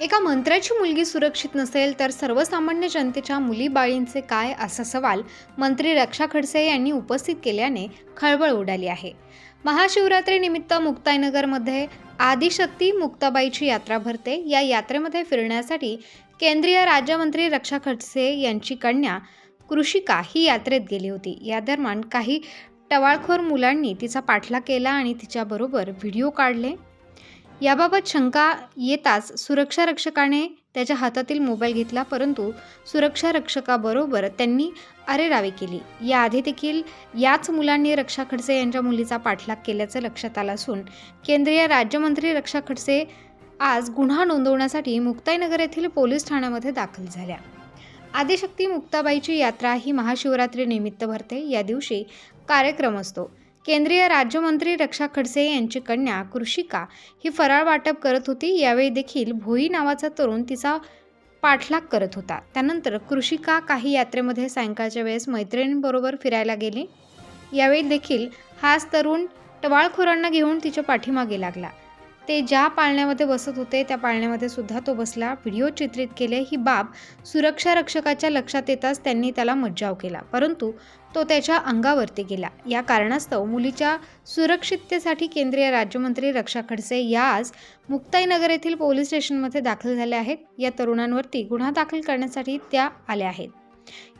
एका मंत्र्याची मुलगी सुरक्षित नसेल तर सर्वसामान्य जनतेच्या मुलीबाळींचे काय असा सवाल मंत्री रक्षा खडसे यांनी उपस्थित केल्याने खळबळ उडाली आहे. महाशिवरात्रीनिमित्त मुक्ताईनगरमध्ये आदिशक्ती मुक्ताबाईची यात्रा भरते. या यात्रेमध्ये फिरण्यासाठी केंद्रीय राज्यमंत्री रक्षा खडसे यांची कन्या कृषिका ही यात्रेत गेली होती. या दरम्यान काही टवाळखोर मुलांनी तिचा पाठलाग केला आणि तिच्याबरोबर व्हिडिओ काढले. याबाबत शंका येताच सुरक्षा रक्षकाने त्याच्या हातातील मोबाईल घेतला परंतु सुरक्षा रक्षकाबरोबर त्यांनी अरेरावी केली. याआधी देखील याच मुलांनी रक्षा खडसे यांच्या मुलीचा पाठलाग केल्याचं लक्षात आलं असून केंद्रीय राज्यमंत्री रक्षा खडसे आज गुन्हा नोंदवण्यासाठी मुक्ताईनगर येथील पोलीस ठाण्यामध्ये दाखल झाल्या. आदिशक्ती मुक्ताबाईची यात्रा ही महाशिवरात्रीनिमित्त भरते. या दिवशी कार्यक्रम असतो. केंद्रीय राज्यमंत्री रक्षा खडसे यांची कन्या कृषिका ही फराळ वाटप करत होती. यावेळी देखील भोई नावाचा तरुण तिचा पाठलाग करत होता. त्यानंतर कृषिका काही यात्रेमध्ये सायंकाळच्या वेळेस मैत्रिणींबरोबर फिरायला गेली. यावेळी देखील हाच तरुण टवाळखोरांना घेऊन तिच्या पाठीमागे लागला. ते ज्या पाळण्यामध्ये बसत होते त्या पाळण्यामध्ये सुद्धा तो बसला. व्हिडिओ चित्रित केले ही बाब सुरक्षा रक्षकाच्या लक्षात येताच त्यांनी त्याला मज्जाव केला. परंतु तो त्याच्या अंगावरती गेला. या कारणास्तव मुलीच्या सुरक्षिततेसाठी केंद्रीय राज्यमंत्री रक्षा खडसे या आज मुक्ताईनगर येथील पोलीस स्टेशनमध्ये दाखल झाल्या आहेत. या तरुणांवरती गुन्हा दाखल करण्यासाठी त्या आल्या आहेत.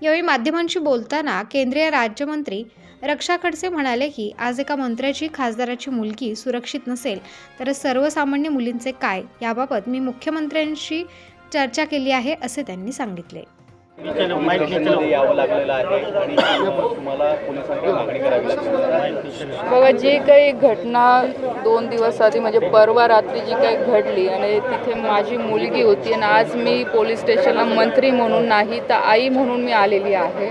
यावेळी माध्यमांशी बोलताना केंद्रीय राज्यमंत्री रक्षा खडसे म्हणाले की आज एका मंत्र्याची खासदाराची मुलगी सुरक्षित नसेल तर सर्वसामान्य मुलींचे काय? याबाबत मी मुख्यमंत्र्यांशी चर्चा केली आहे असे त्यांनी सांगितले. यावं लागलेलं आहे आणि तुम्हाला पोलिसांकडे मागणी करावी बघा जी काही घटना दोन दिवस आधी म्हणजे परवा रात्री जी काही घडली आणि तिथे माझी मुलगी होती आणि आज मी पोलीस स्टेशनला मंत्री म्हणून नाही तर आई म्हणून मी आलेली आहे.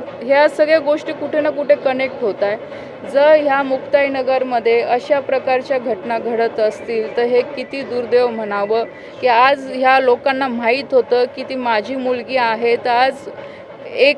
ह्या सगळ्या गोष्टी कुठे ना कुठे कनेक्ट होत आहे. जर ह्या मुक्ताईनगरमध्ये अशा प्रकारच्या घटना घडत असतील तर हे किती दुर्दैव म्हणावं? की आज ह्या लोकांना माहीत होतं की ती माझी मुलगी आहे तर आज एक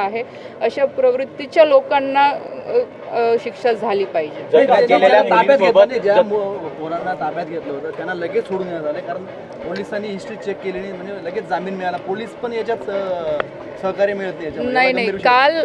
आहे अशा प्रवृत्तीच्या लोकांना शिक्षा झाली पाहिजे. पोरांना ताब्यात घेतलं होतं त्यांना लगेच सोडून देण्यात आले. कारण पोलिसांनी हिस्ट्री चेक केली नाही म्हणजे लगेच जामीन मिळाला. पोलीस पण याच्यात सहकार्य मिळत नाही. नाही. काल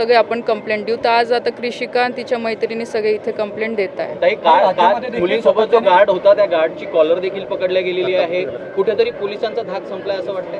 सगळे आपण कंप्लेंट देऊ. तर आज आता कृषिका आणि तिच्या मैत्रिणी सगळे इथे कंप्लेंट देत आहे ताई मुलींसोबत जो गार्ड होता त्या गार्डची कॉलर देखील पकडल्या गेलेली आहे. कुठेतरी पोलिसांचा धाक संपलाय असं वाटतंय?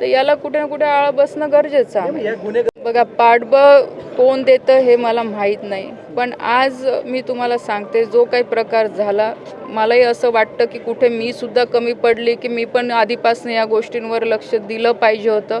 तर याला कुठे ना कुठे आळा बसणं गरजेचं आहे. बघा पाठबळ कोण देतं हे मला माहीत नाही. पण आज मी तुम्हाला सांगते जो काही प्रकार झाला मलाही असं वाटतं की कुठे मी सुद्धा कमी पडली की मी पण आधीपासून या गोष्टींवर लक्ष दिलं पाहिजे होतं.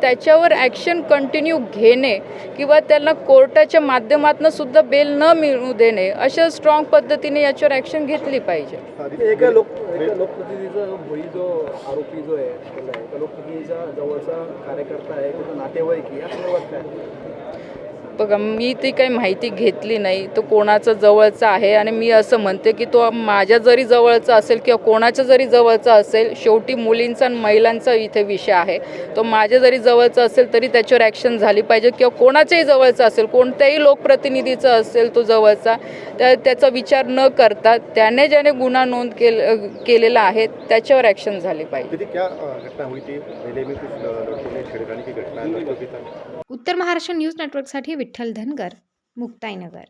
त्याच्यावर ॲक्शन कंटिन्यू घेणे किंवा त्यांना कोर्टाच्या माध्यमातून सुद्धा बेल न मिळू देणे अशा स्ट्रॉंग पद्धतीने याच्यावर ॲक्शन घेतली पाहिजे. बघा मी ती काही माहिती घेतली नाही. तो कोणाचा जवळचा आहे आणि मी असं म्हणते की तो माझ्या जरी जवळचा असेल किंवा कोणाच्या जरी जवळचा असेल शेवटी मुलींचा आणि महिलांचा इथे विषय आहे. तो माझ्या जरी जवळचा असेल तरी त्याच्यावर ॲक्शन झाली पाहिजे किंवा कोणाच्याही जवळचा असेल कोणत्याही लोकप्रतिनिधीचा असेल तो जवळचा त्या त्याचा विचार न करता त्याने ज्याने गुन्हा नोंद केल केलेला आहे त्याच्यावर ॲक्शन झाली पाहिजे. उत्तर महाराष्ट्र न्यूज नेटवर्कसाठी विठ्ठल धनगर मुक्ताईनगर.